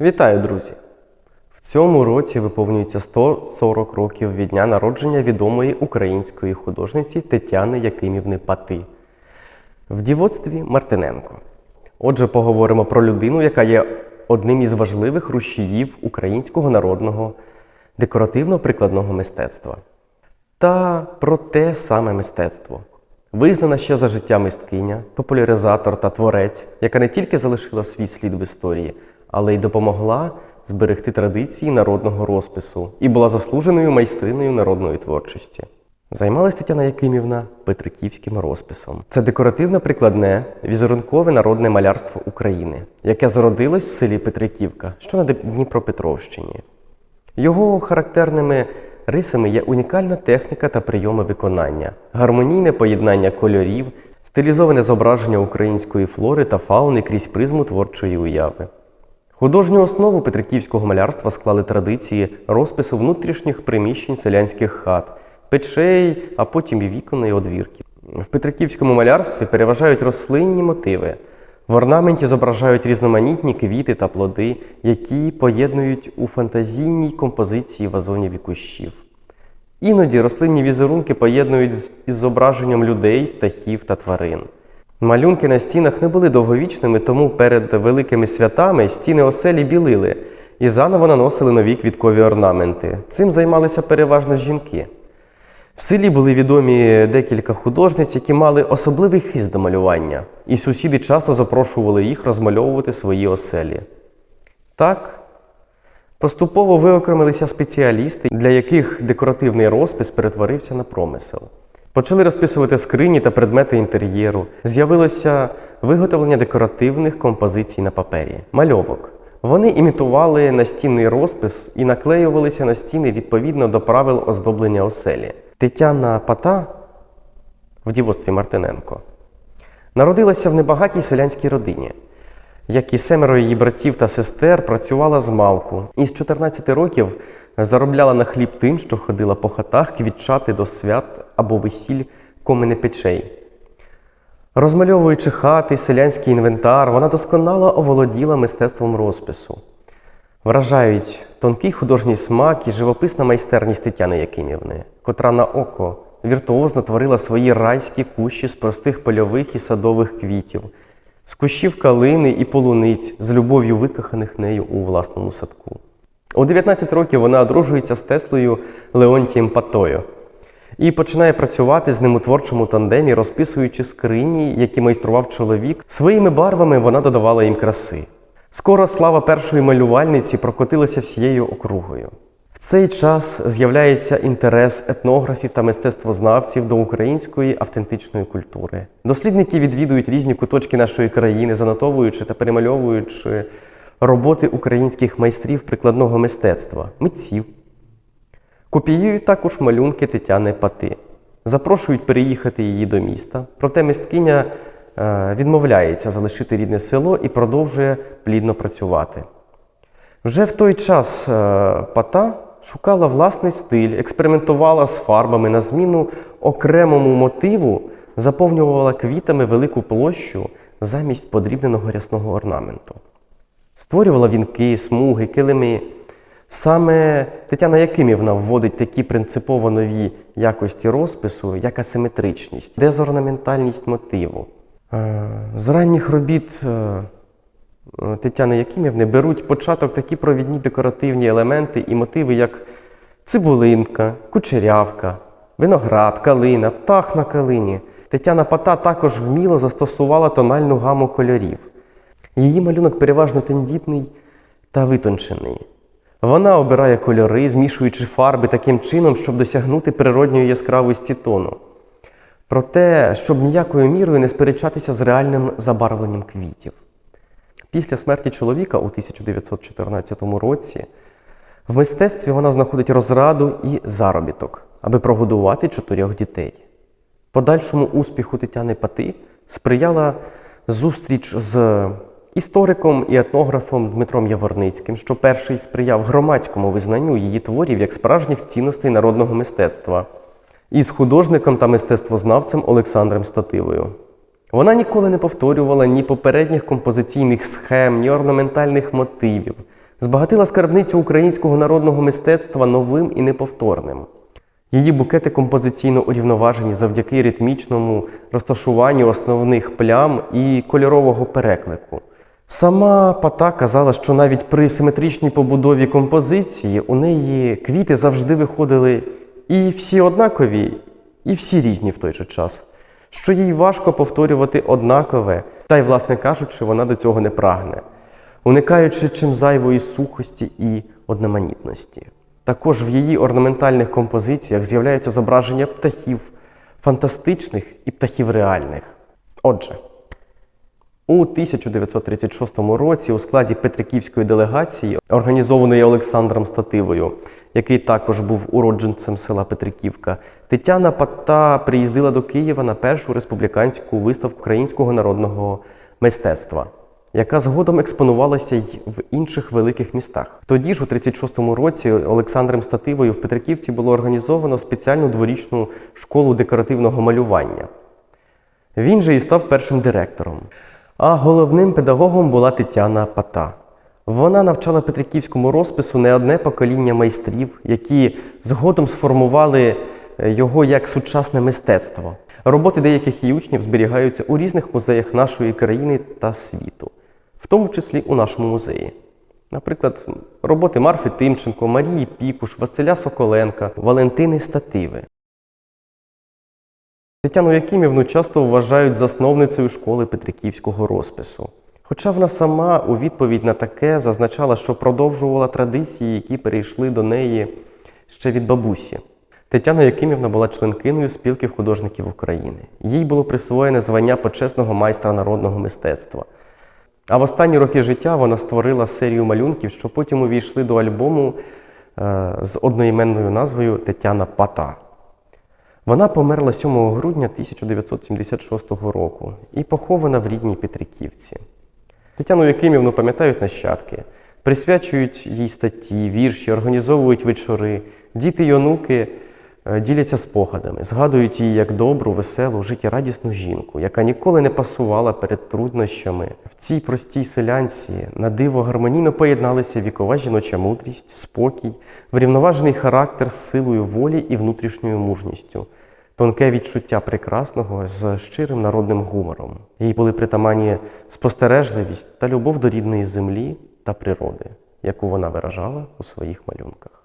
Вітаю, друзі! В цьому році виповнюється 140 років від дня народження відомої української художниці Тетяни Якимівни Пати в дівоцтві Мартиненко. Отже, поговоримо про людину, яка є одним із важливих рушіїв українського народного декоративно-прикладного мистецтва. Та про те саме мистецтво. Визнана ще за життя мисткиня, популяризатор та творець, яка не тільки залишила свій слід в історії, але й допомогла зберегти традиції народного розпису і була заслуженою майстриною народної творчості. Займалась Тетяна Якимівна петриківським розписом. Це декоративно-прикладне, візерункове народне малярство України, яке зародилось в селі Петриківка, що на Дніпропетровщині. Його характерними рисами є унікальна техніка та прийоми виконання, гармонійне поєднання кольорів, стилізоване зображення української флори та фауни крізь призму творчої уяви. Художню основу петриківського малярства склали традиції розпису внутрішніх приміщень селянських хат, печей, а потім і вікон і одвірків. В петриківському малярстві переважають рослинні мотиви. В орнаменті зображають різноманітні квіти та плоди, які поєднують у фантазійній композиції вазонів і кущів. Іноді рослинні візерунки поєднують із зображенням людей, птахів та тварин. Малюнки на стінах не були довговічними, тому перед великими святами стіни оселі білили і заново наносили нові квіткові орнаменти. Цим займалися переважно жінки. В селі були відомі декілька художниць, які мали особливий хист до малювання, і сусіди часто запрошували їх розмальовувати свої оселі. Так, поступово виокремилися спеціалісти, для яких декоративний розпис перетворився на промисел. Почали розписувати скрині та предмети інтер'єру. З'явилося виготовлення декоративних композицій на папері, мальовок. Вони імітували настінний розпис і наклеювалися на стіни відповідно до правил оздоблення оселі. Тетяна Пата в дівоцтві Мартиненко народилася в небагатій селянській родині. Як і семеро її братів та сестер, працювала з малку і з 14 років заробляла на хліб тим, що ходила по хатах квітчати до свят або весіль комини печей. Розмальовуючи хати, селянський інвентар, вона досконало оволоділа мистецтвом розпису. Вражають тонкий художній смак і живописна майстерність Тетяни Якимівни, котра на око віртуозно творила свої райські кущі з простих польових і садових квітів, з кущів калини і полуниць, з любов'ю викоханих нею у власному садку. У 19 років вона одружується з Теслою Леонтієм Патою і починає працювати з ним у творчому тандемі, розписуючи скрині, які майстрував чоловік. Своїми барвами вона додавала їм краси. Скоро слава першої малювальниці прокотилася всією округою. Цей час з'являється інтерес етнографів та мистецтвознавців до української автентичної культури. Дослідники відвідують різні куточки нашої країни, занотовуючи та перемальовуючи роботи українських майстрів прикладного мистецтва, митців. Копіюють також малюнки Тетяни Пати. Запрошують переїхати її до міста. Проте мисткиня е, відмовляється залишити рідне село і продовжує плідно працювати. Вже в той час е, Пата шукала власний стиль, експериментувала з фарбами на зміну окремому мотиву, заповнювала квітами велику площу замість подрібненого рясного орнаменту. Створювала вінки, смуги, килими. Саме Тетяна Якимівна вводить такі принципово нові якості розпису, як асиметричність, дезорнаментальність мотиву. Е, З ранніх робіт е, Тетяни Якимівни беруть початок такі провідні декоративні елементи і мотиви, як цибулинка, кучерявка, виноград, калина, птах на калині. Тетяна Пата також вміло застосувала тональну гаму кольорів. Її малюнок переважно тендітний та витончений. Вона обирає кольори, змішуючи фарби таким чином, щоб досягнути природньої яскравості тону. Проте, щоб ніякою мірою не сперечатися з реальним забарвленням квітів. Після смерті чоловіка у 1914 році в мистецтві вона знаходить розраду і заробіток, аби прогодувати чотирьох дітей. Подальшому успіху Тетяни Пати сприяла зустріч з істориком і етнографом Дмитром Яворницьким, що перший сприяв громадському визнанню її творів як справжніх цінностей народного мистецтва, і з художником та мистецтвознавцем Олександром Стативою. Вона ніколи не повторювала ні попередніх композиційних схем, ні орнаментальних мотивів. збагатила скарбницю українського народного мистецтва новим і неповторним. Її букети композиційно урівноважені завдяки ритмічному розташуванню основних плям і кольорового переклику. Сама Пата казала, що навіть при симетричній побудові композиції у неї квіти завжди виходили і всі однакові, і всі різні в той же час, що їй важко повторювати однакове, та й, власне кажучи, вона до цього не прагне, уникаючи чим зайвої сухості і одноманітності. Також в її орнаментальних композиціях з'являються зображення птахів фантастичних і птахів реальних. Отже, у 1936 році у складі Петриківської делегації, організованої Олександром Стативою, який також був уродженцем села Петриківка, Тетяна Патта приїздила до Києва на першу республіканську виставку українського народного мистецтва, яка згодом експонувалася й в інших великих містах. Тоді ж, у 36-му році, Олександром Стативою в Петриківці було організовано спеціальну дворічну школу декоративного малювання. Він же і став першим директором. А головним педагогом була Тетяна Пата. Вона навчала Петриківському розпису не одне покоління майстрів, які згодом сформували е, його як сучасне мистецтво. Роботи деяких її учнів зберігаються у різних музеях нашої країни та світу, в тому числі у нашому музеї. Наприклад, роботи Марфи Тимченко, Марії Пікуш, Василя Соколенка, Валентини Стативи. Тетяну Якимівну часто вважають засновницею школи Петриківського розпису. Хоча вона сама у відповідь на таке зазначала, що продовжувала традиції, які перейшли до неї ще від бабусі. Тетяна Якимівна була членкиною спілки художників України. Їй було присвоєне звання почесного майстра народного мистецтва. А в останні роки життя вона створила серію малюнків, що потім увійшли до альбому е, з одноіменною назвою Тетяна Пата. Вона померла 7 грудня 1976 року і похована в рідній Петриківці. Тетяну Якимівну пам'ятають нащадки, присвячують їй статті, вірші, організовують вечори. Діти й онуки діляться спогадами, згадують її як добру, веселу, життєрадісну жінку, яка ніколи не пасувала перед труднощами. В цій простій селянці на диво гармонійно поєдналися вікова жіноча мудрість, спокій, врівноважений характер з силою волі і внутрішньою мужністю тонке відчуття прекрасного з щирим народним гумором. Їй були притаманні спостережливість та любов до рідної землі та природи, яку вона виражала у своїх малюнках.